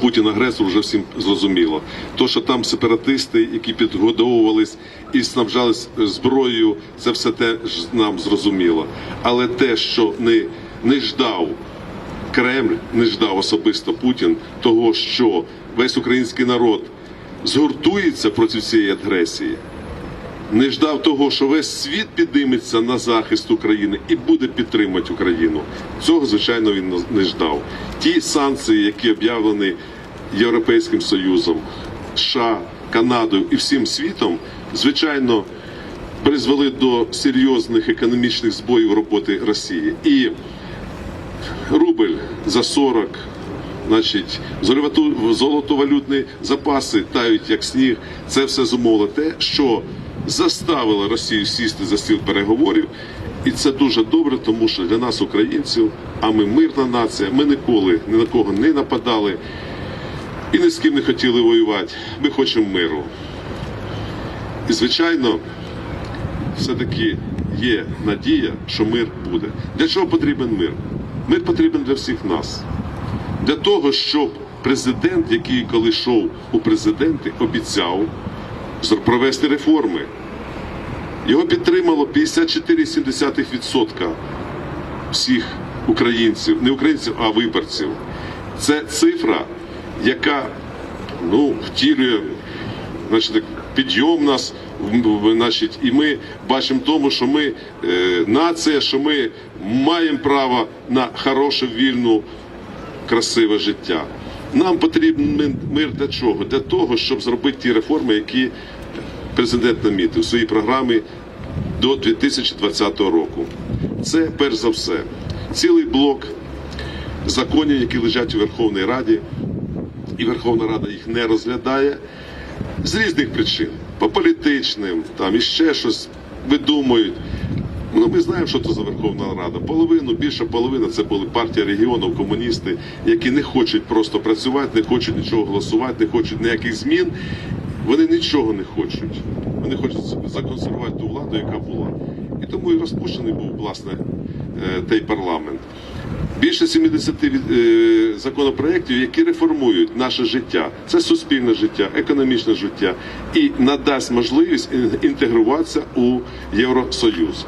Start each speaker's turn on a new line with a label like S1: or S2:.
S1: Путін агресор вже всім зрозуміло. То, що там сепаратисти, які підгодовувались і снабжались зброєю, це все те ж нам зрозуміло. Але те, що не, не ждав Кремль, не ждав особисто Путін, того, що весь український народ згуртується проти цієї агресії. Не ждав того, що весь світ підійметься на захист України і буде підтримувати Україну. Цього, звичайно, він не ждав. Ті санкції, які об'явлені Європейським Союзом, США, Канадою і всім світом, звичайно, призвели до серйозних економічних збоїв роботи Росії. І рубль за 40, значить, золотовалютні запаси тають як сніг. Це все зумовило те, що заставило Росію сісти за стіл переговорів. І це дуже добре, тому що для нас, українців, а ми мирна нація, ми ніколи ні на кого не нападали і ні з ким не хотіли воювати. Ми хочемо миру. І, звичайно, все-таки є надія, що мир буде. Для чого потрібен мир? Мир потрібен для всіх нас. Для того, щоб президент, який коли йшов у президенти, обіцяв провести реформи. Його підтримало 54,7% всіх українців, не українців, а виборців. Це цифра, яка ну, втілює значить, підйом нас, значить, і ми бачимо тому, що ми е, нація, що ми маємо право на хороше, вільну, красиве життя. Нам потрібен мир для чого? Для того, щоб зробити ті реформи, які президент намітив у своїй програмі до 2020 року. Це перш за все цілий блок законів, які лежать у Верховній Раді, і Верховна Рада їх не розглядає з різних причин. По політичним, там і ще щось видумують. Ну, ми знаємо, що це за Верховна Рада. Половину, більша половина це були партія регіонів, комуністи, які не хочуть просто працювати, не хочуть нічого голосувати, не хочуть ніяких змін. Вони нічого не хочуть. Вони хочуть законсервувати ту владу, яка була. І тому і розпущений був, власне, е, той парламент. Більше 70 від- е, законопроєктів, які реформують наше життя. Це суспільне життя, економічне життя і надасть можливість інтегруватися у Євросоюз.